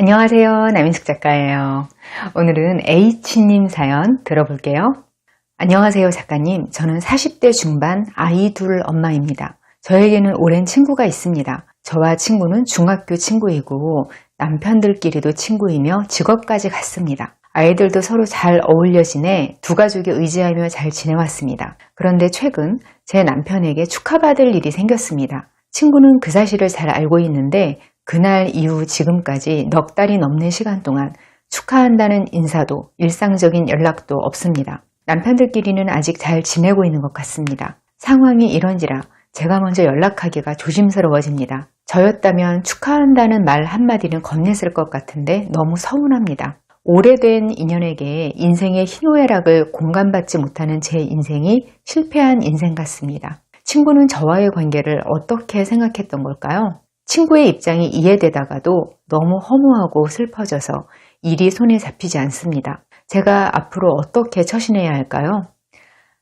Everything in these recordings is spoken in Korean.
안녕하세요. 남인숙 작가예요. 오늘은 H님 사연 들어볼게요. 안녕하세요, 작가님. 저는 40대 중반 아이 둘 엄마입니다. 저에게는 오랜 친구가 있습니다. 저와 친구는 중학교 친구이고 남편들끼리도 친구이며 직업까지 같습니다. 아이들도 서로 잘 어울려 지내 두 가족이 의지하며 잘 지내왔습니다. 그런데 최근 제 남편에게 축하받을 일이 생겼습니다. 친구는 그 사실을 잘 알고 있는데 그날 이후 지금까지 넉 달이 넘는 시간 동안 축하한다는 인사도 일상적인 연락도 없습니다. 남편들끼리는 아직 잘 지내고 있는 것 같습니다. 상황이 이런지라 제가 먼저 연락하기가 조심스러워집니다. 저였다면 축하한다는 말 한마디는 건넸을 것 같은데 너무 서운합니다. 오래된 인연에게 인생의 희노애락을 공감받지 못하는 제 인생이 실패한 인생 같습니다. 친구는 저와의 관계를 어떻게 생각했던 걸까요? 친구의 입장이 이해되다가도 너무 허무하고 슬퍼져서 일이 손에 잡히지 않습니다. 제가 앞으로 어떻게 처신해야 할까요?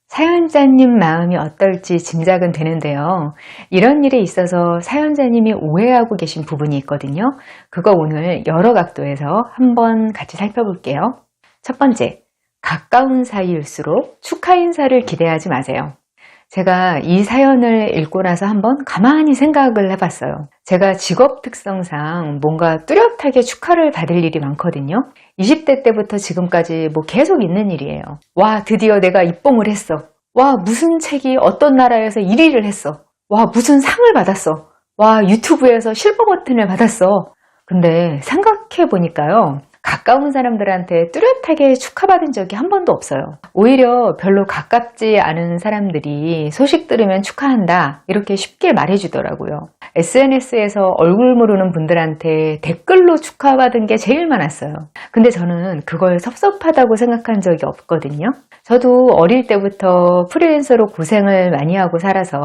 사연자님 마음이 어떨지 짐작은 되는데요. 이런 일에 있어서 사연자님이 오해하고 계신 부분이 있거든요. 그거 오늘 여러 각도에서 한번 같이 살펴볼게요. 첫 번째, 가까운 사이일수록 축하 인사를 기대하지 마세요. 제가 이 사연을 읽고 나서 한번 가만히 생각을 해봤어요. 제가 직업 특성상 뭔가 뚜렷하게 축하를 받을 일이 많거든요. 20대 때부터 지금까지 뭐 계속 있는 일이에요. 와, 드디어 내가 입봉을 했어. 와, 무슨 책이 어떤 나라에서 1위를 했어. 와, 무슨 상을 받았어. 와, 유튜브에서 실버 버튼을 받았어. 근데 생각해 보니까요. 가까운 사람들한테 뚜렷하게 축하받은 적이 한 번도 없어요. 오히려 별로 가깝지 않은 사람들이 소식 들으면 축하한다. 이렇게 쉽게 말해주더라고요. SNS에서 얼굴 모르는 분들한테 댓글로 축하받은 게 제일 많았어요. 근데 저는 그걸 섭섭하다고 생각한 적이 없거든요. 저도 어릴 때부터 프리랜서로 고생을 많이 하고 살아서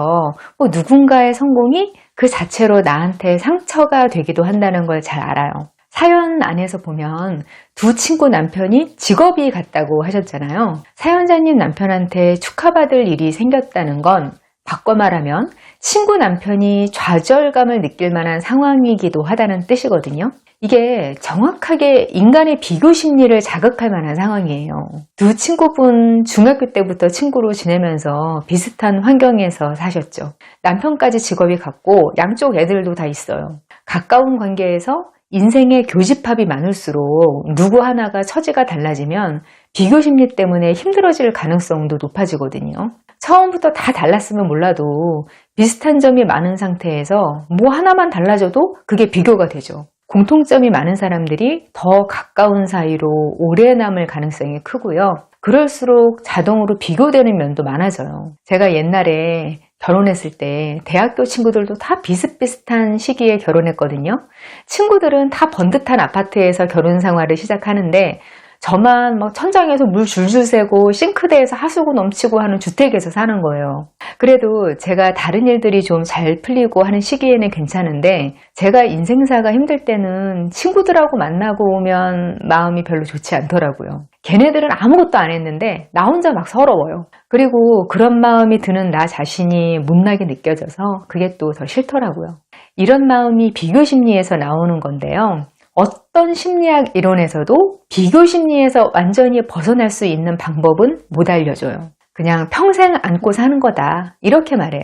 뭐 누군가의 성공이 그 자체로 나한테 상처가 되기도 한다는 걸 잘 알아요. 사연 안에서 보면 두 친구 남편이 직업이 같다고 하셨잖아요. 사연자님 남편한테 축하받을 일이 생겼다는 건 바꿔 말하면 친구 남편이 좌절감을 느낄 만한 상황이기도 하다는 뜻이거든요. 이게 정확하게 인간의 비교 심리를 자극할 만한 상황이에요. 두 친구분 중학교 때부터 친구로 지내면서 비슷한 환경에서 사셨죠. 남편까지 직업이 같고 양쪽 애들도 다 있어요. 가까운 관계에서 인생의 교집합이 많을수록 누구 하나가 처지가 달라지면 비교 심리 때문에 힘들어질 가능성도 높아지거든요. 처음부터 다 달랐으면 몰라도 비슷한 점이 많은 상태에서 뭐 하나만 달라져도 그게 비교가 되죠. 공통점이 많은 사람들이 더 가까운 사이로 오래 남을 가능성이 크고요. 그럴수록 자동으로 비교되는 면도 많아져요. 제가 옛날에 결혼했을 때 대학교 친구들도 다 비슷비슷한 시기에 결혼했거든요. 친구들은 다 번듯한 아파트에서 결혼 생활을 시작하는데 저만 막 천장에서 물 줄줄 새고 싱크대에서 하수구 넘치고 하는 주택에서 사는 거예요. 그래도 제가 다른 일들이 좀 잘 풀리고 하는 시기에는 괜찮은데 제가 인생사가 힘들 때는 친구들하고 만나고 오면 마음이 별로 좋지 않더라고요. 걔네들은 아무것도 안 했는데 나 혼자 막 서러워요. 그리고 그런 마음이 드는 나 자신이 못나게 느껴져서 그게 또 더 싫더라고요. 이런 마음이 비교 심리에서 나오는 건데요. 어떤 심리학 이론에서도 비교 심리에서 완전히 벗어날 수 있는 방법은 못 알려줘요. 그냥 평생 안고 사는 거다. 이렇게 말해요.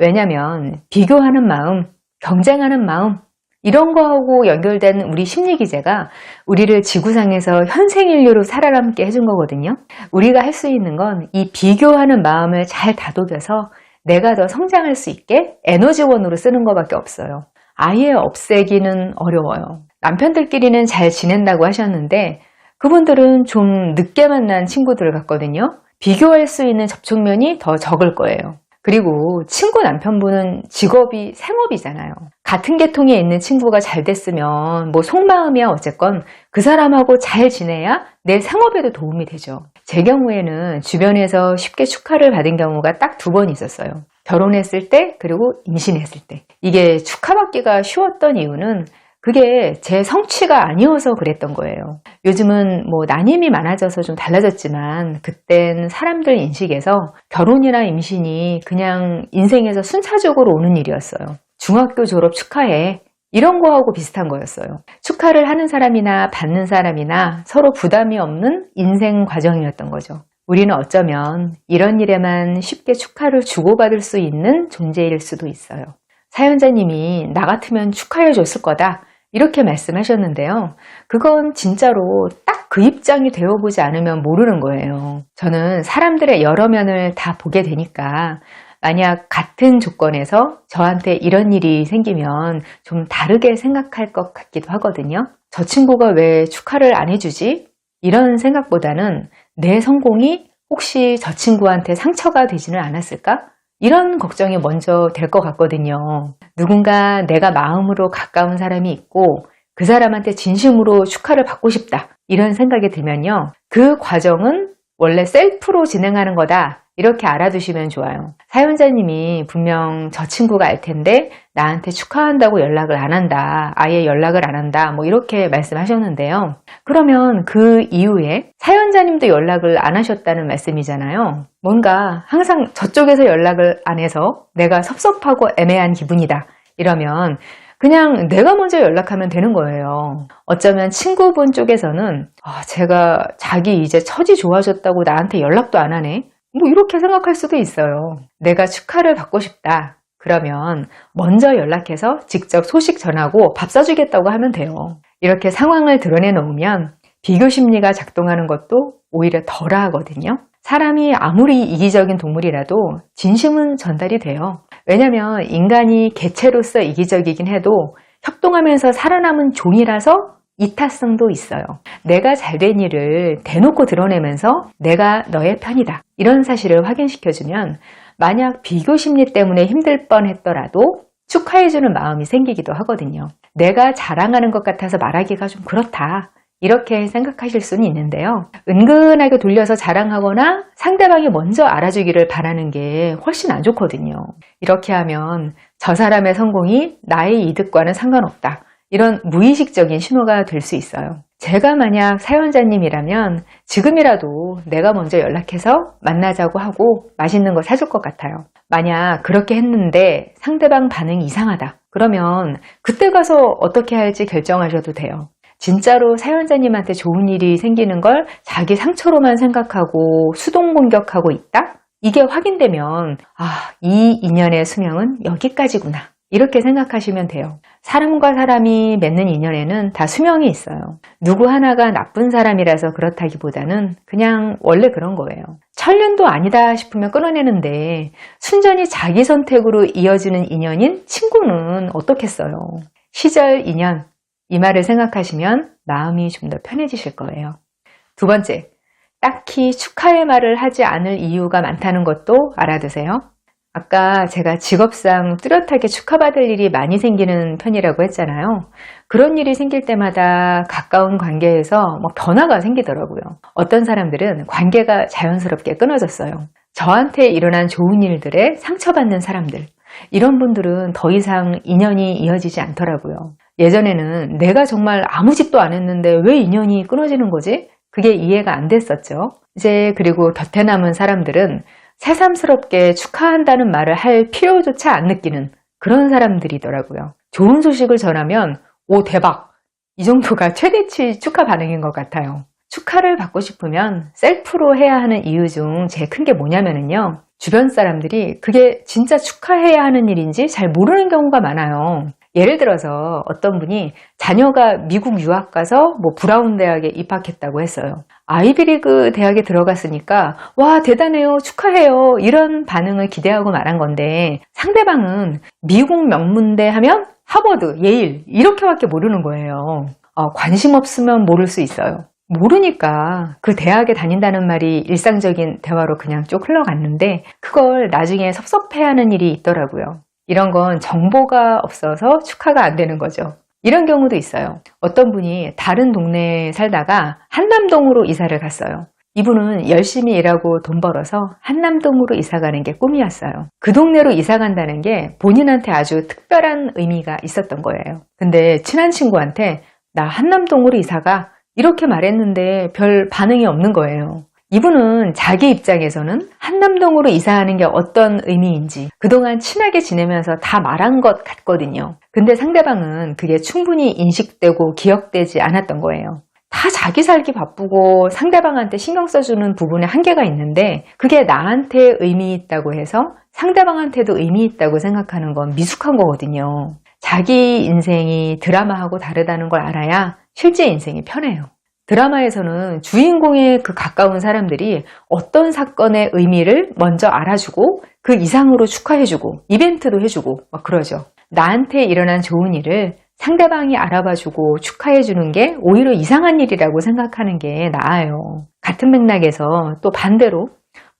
왜냐면 비교하는 마음, 경쟁하는 마음, 이런 거하고 연결된 우리 심리 기제가 우리를 지구상에서 현생 인류로 살아남게 해준 거거든요. 우리가 할 수 있는 건 이 비교하는 마음을 잘 다독여서 내가 더 성장할 수 있게 에너지원으로 쓰는 것밖에 없어요. 아예 없애기는 어려워요. 남편들끼리는 잘 지낸다고 하셨는데 그분들은 좀 늦게 만난 친구들 같거든요. 비교할 수 있는 접촉면이 더 적을 거예요. 그리고 친구 남편분은 직업이 생업이잖아요. 같은 계통에 있는 친구가 잘 됐으면 뭐 속마음이야 어쨌건 그 사람하고 잘 지내야 내 생업에도 도움이 되죠. 제 경우에는 주변에서 쉽게 축하를 받은 경우가 딱 두 번 있었어요. 결혼했을 때 그리고 임신했을 때. 이게 축하받기가 쉬웠던 이유는 그게 제 성취가 아니어서 그랬던 거예요. 요즘은 뭐 난임이 많아져서 좀 달라졌지만 그땐 사람들 인식에서 결혼이나 임신이 그냥 인생에서 순차적으로 오는 일이었어요. 중학교 졸업 축하해. 이런 거하고 비슷한 거였어요. 축하를 하는 사람이나 받는 사람이나 서로 부담이 없는 인생 과정이었던 거죠. 우리는 어쩌면 이런 일에만 쉽게 축하를 주고받을 수 있는 존재일 수도 있어요. 사연자님이 나 같으면 축하해 줬을 거다. 이렇게 말씀하셨는데요. 그건 진짜로 딱 그 입장이 되어보지 않으면 모르는 거예요. 저는 사람들의 여러 면을 다 보게 되니까 만약 같은 조건에서 저한테 이런 일이 생기면 좀 다르게 생각할 것 같기도 하거든요. 저 친구가 왜 축하를 안 해주지? 이런 생각보다는 내 성공이 혹시 저 친구한테 상처가 되지는 않았을까? 이런 걱정이 먼저 될 것 같거든요. 누군가 내가 마음으로 가까운 사람이 있고 그 사람한테 진심으로 축하를 받고 싶다. 이런 생각이 들면요. 그 과정은 원래 셀프로 진행하는 거다. 이렇게 알아두시면 좋아요. 사연자님이 분명 저 친구가 알 텐데 나한테 축하한다고 연락을 안 한다. 아예 연락을 안 한다. 뭐 이렇게 말씀하셨는데요. 그러면 그 이후에 사연자님도 연락을 안 하셨다는 말씀이잖아요. 뭔가 항상 저쪽에서 연락을 안 해서 내가 섭섭하고 애매한 기분이다. 이러면 그냥 내가 먼저 연락하면 되는 거예요. 어쩌면 친구분 쪽에서는 아, 제가 자기 이제 처지 좋아졌다고 나한테 연락도 안 하네. 뭐 이렇게 생각할 수도 있어요. 내가 축하를 받고 싶다. 그러면 먼저 연락해서 직접 소식 전하고 밥 사주겠다고 하면 돼요. 이렇게 상황을 드러내 놓으면 비교 심리가 작동하는 것도 오히려 덜 하거든요. 사람이 아무리 이기적인 동물이라도 진심은 전달이 돼요. 왜냐면 인간이 개체로서 이기적이긴 해도 협동하면서 살아남은 종이라서 이타성도 있어요. 내가 잘 된 일을 대놓고 드러내면서 내가 너의 편이다. 이런 사실을 확인시켜주면 만약 비교 심리 때문에 힘들 뻔 했더라도 축하해주는 마음이 생기기도 하거든요. 내가 자랑하는 것 같아서 말하기가 좀 그렇다. 이렇게 생각하실 수는 있는데요. 은근하게 돌려서 자랑하거나 상대방이 먼저 알아주기를 바라는 게 훨씬 안 좋거든요. 이렇게 하면 저 사람의 성공이 나의 이득과는 상관없다. 이런 무의식적인 신호가 될 수 있어요. 제가 만약 사연자님이라면 지금이라도 내가 먼저 연락해서 만나자고 하고 맛있는 거 사줄 것 같아요. 만약 그렇게 했는데 상대방 반응이 이상하다. 그러면 그때 가서 어떻게 할지 결정하셔도 돼요. 진짜로 사연자님한테 좋은 일이 생기는 걸 자기 상처로만 생각하고 수동 공격하고 있다? 이게 확인되면, 아, 이 인연의 수명은 여기까지구나. 이렇게 생각하시면 돼요. 사람과 사람이 맺는 인연에는 다 수명이 있어요. 누구 하나가 나쁜 사람이라서 그렇다기보다는 그냥 원래 그런 거예요. 천년도 아니다 싶으면 끊어내는데 순전히 자기 선택으로 이어지는 인연인 친구는 어떻겠어요. 시절 인연, 이 말을 생각하시면 마음이 좀 더 편해지실 거예요. 두 번째, 딱히 축하의 말을 하지 않을 이유가 많다는 것도 알아두세요. 아까 제가 직업상 뚜렷하게 축하받을 일이 많이 생기는 편이라고 했잖아요. 그런 일이 생길 때마다 가까운 관계에서 뭐 변화가 생기더라고요. 어떤 사람들은 관계가 자연스럽게 끊어졌어요. 저한테 일어난 좋은 일들에 상처받는 사람들. 이런 분들은 더 이상 인연이 이어지지 않더라고요. 예전에는 내가 정말 아무 짓도 안 했는데 왜 인연이 끊어지는 거지? 그게 이해가 안 됐었죠. 이제 그리고 곁에 남은 사람들은 새삼스럽게 축하한다는 말을 할 필요조차 안 느끼는 그런 사람들이더라고요. 좋은 소식을 전하면 오 대박! 이 정도가 최대치 축하 반응인 것 같아요. 축하를 받고 싶으면 셀프로 해야 하는 이유 중 제일 큰 게 뭐냐면요. 주변 사람들이 그게 진짜 축하해야 하는 일인지 잘 모르는 경우가 많아요. 예를 들어서 어떤 분이 자녀가 미국 유학 가서 뭐 브라운 대학에 입학했다고 했어요. 아이비리그 대학에 들어갔으니까 와 대단해요 축하해요 이런 반응을 기대하고 말한 건데 상대방은 미국 명문대 하면 하버드, 예일 이렇게밖에 모르는 거예요. 어, 관심 없으면 모를 수 있어요. 모르니까 그 대학에 다닌다는 말이 일상적인 대화로 그냥 쭉 흘러갔는데 그걸 나중에 섭섭해하는 일이 있더라고요. 이런 건 정보가 없어서 축하가 안 되는 거죠. 이런 경우도 있어요. 어떤 분이 다른 동네에 살다가 한남동으로 이사를 갔어요. 이분은 열심히 일하고 돈 벌어서 한남동으로 이사 가는 게 꿈이었어요. 그 동네로 이사 간다는 게 본인한테 아주 특별한 의미가 있었던 거예요. 근데 친한 친구한테 나 한남동으로 이사가 이렇게 말했는데 별 반응이 없는 거예요. 이분은 자기 입장에서는 한남동으로 이사하는 게 어떤 의미인지 그동안 친하게 지내면서 다 말한 것 같거든요. 근데 상대방은 그게 충분히 인식되고 기억되지 않았던 거예요. 다 자기 살기 바쁘고 상대방한테 신경 써주는 부분에 한계가 있는데 그게 나한테 의미 있다고 해서 상대방한테도 의미 있다고 생각하는 건 미숙한 거거든요. 자기 인생이 드라마하고 다르다는 걸 알아야 실제 인생이 편해요. 드라마에서는 주인공의 그 가까운 사람들이 어떤 사건의 의미를 먼저 알아주고 그 이상으로 축하해주고 이벤트도 해주고 막 그러죠. 나한테 일어난 좋은 일을 상대방이 알아봐주고 축하해주는 게 오히려 이상한 일이라고 생각하는 게 나아요. 같은 맥락에서 또 반대로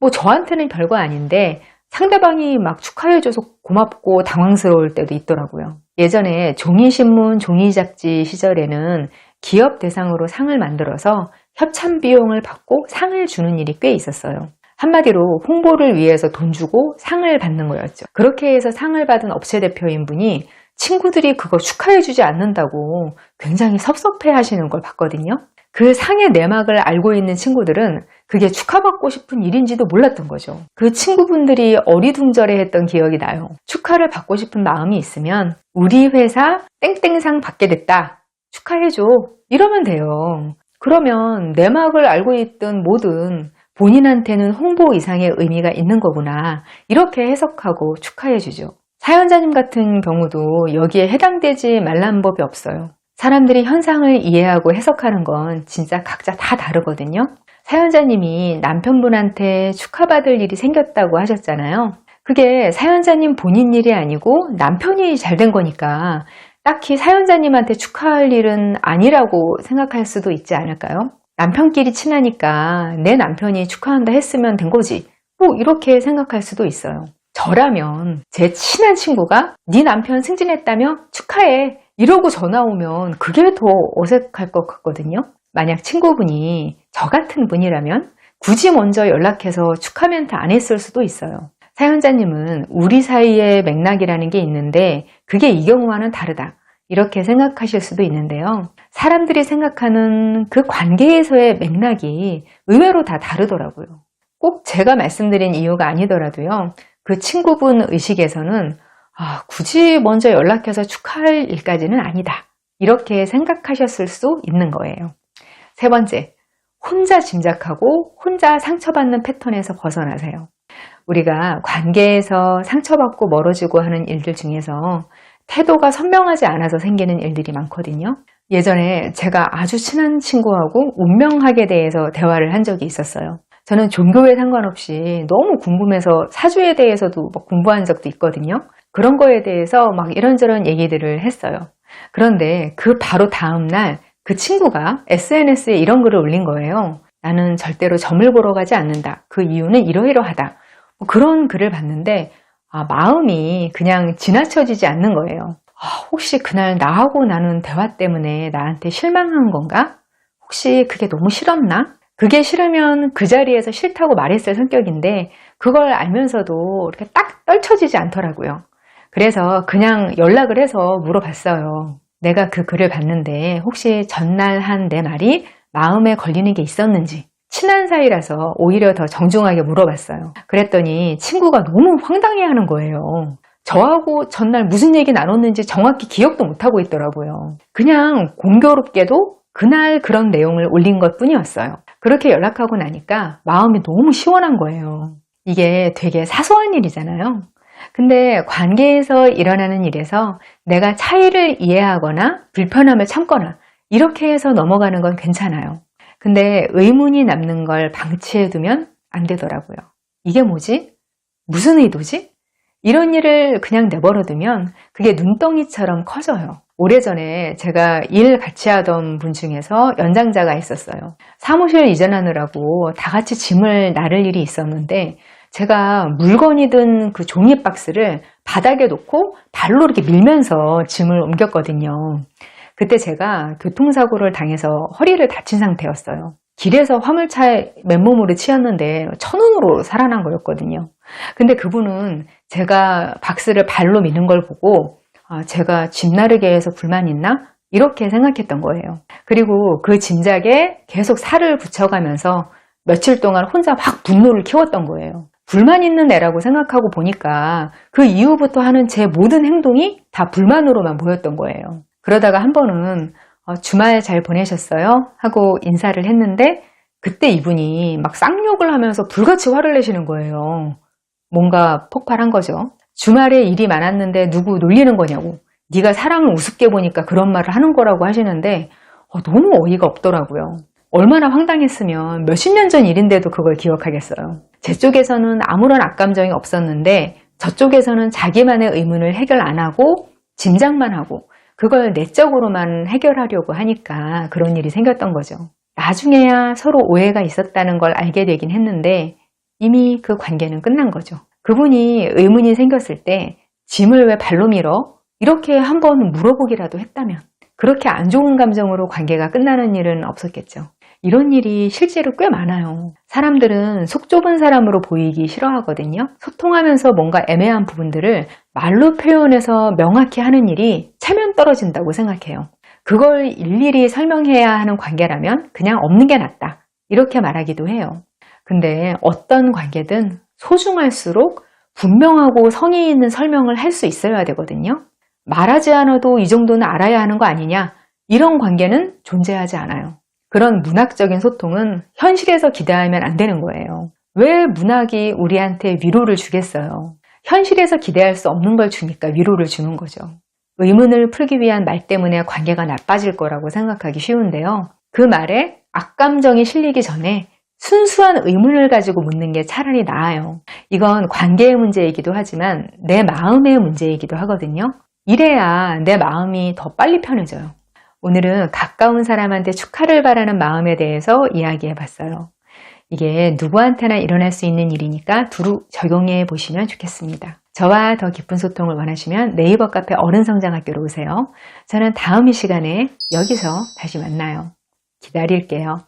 뭐 저한테는 별거 아닌데 상대방이 막 축하해줘서 고맙고 당황스러울 때도 있더라고요. 예전에 종이신문, 종이잡지 시절에는 기업 대상으로 상을 만들어서 협찬 비용을 받고 상을 주는 일이 꽤 있었어요. 한마디로 홍보를 위해서 돈 주고 상을 받는 거였죠. 그렇게 해서 상을 받은 업체 대표인 분이 친구들이 그거 축하해주지 않는다고 굉장히 섭섭해 하시는 걸 봤거든요. 그 상의 내막을 알고 있는 친구들은 그게 축하받고 싶은 일인지도 몰랐던 거죠. 그 친구분들이 어리둥절해 했던 기억이 나요. 축하를 받고 싶은 마음이 있으면 우리 회사 땡땡상 받게 됐다. 축하해줘. 이러면 돼요. 그러면 내막을 알고 있던 모든 본인한테는 홍보 이상의 의미가 있는 거구나. 이렇게 해석하고 축하해주죠. 사연자님 같은 경우도 여기에 해당되지 말란 법이 없어요. 사람들이 현상을 이해하고 해석하는 건 진짜 각자 다 다르거든요. 사연자님이 남편분한테 축하받을 일이 생겼다고 하셨잖아요. 그게 사연자님 본인 일이 아니고 남편이 잘 된 거니까 딱히 사연자님한테 축하할 일은 아니라고 생각할 수도 있지 않을까요? 남편끼리 친하니까 내 남편이 축하한다 했으면 된 거지. 뭐 이렇게 생각할 수도 있어요. 저라면 제 친한 친구가 네 남편 승진했다며 축하해 이러고 전화 오면 그게 더 어색할 것 같거든요. 만약 친구분이 저 같은 분이라면 굳이 먼저 연락해서 축하 멘트 안 했을 수도 있어요. 사연자님은 우리 사이의 맥락이라는 게 있는데 그게 이 경우와는 다르다. 이렇게 생각하실 수도 있는데요. 사람들이 생각하는 그 관계에서의 맥락이 의외로 다 다르더라고요. 꼭 제가 말씀드린 이유가 아니더라도요. 그 친구분 의식에서는 아, 굳이 먼저 연락해서 축하할 일까지는 아니다. 이렇게 생각하셨을 수 있는 거예요. 세 번째, 혼자 짐작하고 혼자 상처받는 패턴에서 벗어나세요. 우리가 관계에서 상처받고 멀어지고 하는 일들 중에서 태도가 선명하지 않아서 생기는 일들이 많거든요. 예전에 제가 아주 친한 친구하고 운명학에 대해서 대화를 한 적이 있었어요. 저는 종교에 상관없이 너무 궁금해서 사주에 대해서도 막 공부한 적도 있거든요. 그런 거에 대해서 막 이런저런 얘기들을 했어요. 그런데 그 바로 다음날 그 친구가 SNS에 이런 글을 올린 거예요. 나는 절대로 점을 보러 가지 않는다. 그 이유는 이러이러하다. 뭐 그런 글을 봤는데 아, 마음이 그냥 지나쳐지지 않는 거예요. 아, 혹시 그날 나하고 나눈 대화 때문에 나한테 실망한 건가? 혹시 그게 너무 싫었나? 그게 싫으면 그 자리에서 싫다고 말했을 성격인데 그걸 알면서도 이렇게 딱 떨쳐지지 않더라고요. 그래서 그냥 연락을 해서 물어봤어요. 내가 그 글을 봤는데 혹시 전날 한 내 말이 마음에 걸리는 게 있었는지 친한 사이라서 오히려 더 정중하게 물어봤어요. 그랬더니 친구가 너무 황당해 하는 거예요. 저하고 전날 무슨 얘기 나눴는지 정확히 기억도 못하고 있더라고요. 그냥 공교롭게도 그날 그런 내용을 올린 것 뿐이었어요. 그렇게 연락하고 나니까 마음이 너무 시원한 거예요. 이게 되게 사소한 일이잖아요. 근데 관계에서 일어나는 일에서 내가 차이를 이해하거나 불편함을 참거나 이렇게 해서 넘어가는 건 괜찮아요. 근데 의문이 남는 걸 방치해두면 안 되더라고요. 이게 뭐지? 무슨 의도지? 이런 일을 그냥 내버려두면 그게 눈덩이처럼 커져요. 오래전에 제가 일 같이 하던 분 중에서 연장자가 있었어요. 사무실 이전하느라고 다 같이 짐을 나를 일이 있었는데 제가 물건이 든 그 종이 박스를 바닥에 놓고 발로 이렇게 밀면서 짐을 옮겼거든요. 그때 제가 교통사고를 당해서 허리를 다친 상태였어요. 길에서 화물차에 맨몸으로 치였는데 천운으로 살아난 거였거든요. 근데 그분은 제가 박스를 발로 미는 걸 보고 아, 제가 짐 나르게 해서 불만 있나? 이렇게 생각했던 거예요. 그리고 그 짐작에 계속 살을 붙여가면서 며칠 동안 혼자 막 분노를 키웠던 거예요. 불만 있는 애라고 생각하고 보니까 그 이후부터 하는 제 모든 행동이 다 불만으로만 보였던 거예요. 그러다가 한 번은 어, 주말 잘 보내셨어요? 하고 인사를 했는데 그때 이분이 막 쌍욕을 하면서 불같이 화를 내시는 거예요. 뭔가 폭발한 거죠. 주말에 일이 많았는데 누구 놀리는 거냐고. 네가 사람을 우습게 보니까 그런 말을 하는 거라고 하시는데 어, 너무 어이가 없더라고요. 얼마나 황당했으면 몇십 년 전 일인데도 그걸 기억하겠어요. 제 쪽에서는 아무런 악감정이 없었는데 저쪽에서는 자기만의 의문을 해결 안 하고 짐작만 하고 그걸 내적으로만 해결하려고 하니까 그런 일이 생겼던 거죠. 나중에야 서로 오해가 있었다는 걸 알게 되긴 했는데 이미 그 관계는 끝난 거죠. 그분이 의문이 생겼을 때 짐을 왜 발로 밀어? 이렇게 한번 물어보기라도 했다면 그렇게 안 좋은 감정으로 관계가 끝나는 일은 없었겠죠. 이런 일이 실제로 꽤 많아요. 사람들은 속 좁은 사람으로 보이기 싫어하거든요. 소통하면서 뭔가 애매한 부분들을 말로 표현해서 명확히 하는 일이 체면 떨어진다고 생각해요. 그걸 일일이 설명해야 하는 관계라면 그냥 없는 게 낫다. 이렇게 말하기도 해요. 근데 어떤 관계든 소중할수록 분명하고 성의 있는 설명을 할 수 있어야 되거든요. 말하지 않아도 이 정도는 알아야 하는 거 아니냐? 이런 관계는 존재하지 않아요. 그런 문학적인 소통은 현실에서 기대하면 안 되는 거예요. 왜 문학이 우리한테 위로를 주겠어요? 현실에서 기대할 수 없는 걸 주니까 위로를 주는 거죠. 의문을 풀기 위한 말 때문에 관계가 나빠질 거라고 생각하기 쉬운데요. 그 말에 악감정이 실리기 전에 순수한 의문을 가지고 묻는 게 차라리 나아요. 이건 관계의 문제이기도 하지만 내 마음의 문제이기도 하거든요. 이래야 내 마음이 더 빨리 편해져요. 오늘은 가까운 사람한테 축하를 바라는 마음에 대해서 이야기해 봤어요. 이게 누구한테나 일어날 수 있는 일이니까 두루 적용해 보시면 좋겠습니다. 저와 더 깊은 소통을 원하시면 네이버 카페 어른성장학교로 오세요. 저는 다음 이 시간에 여기서 다시 만나요. 기다릴게요.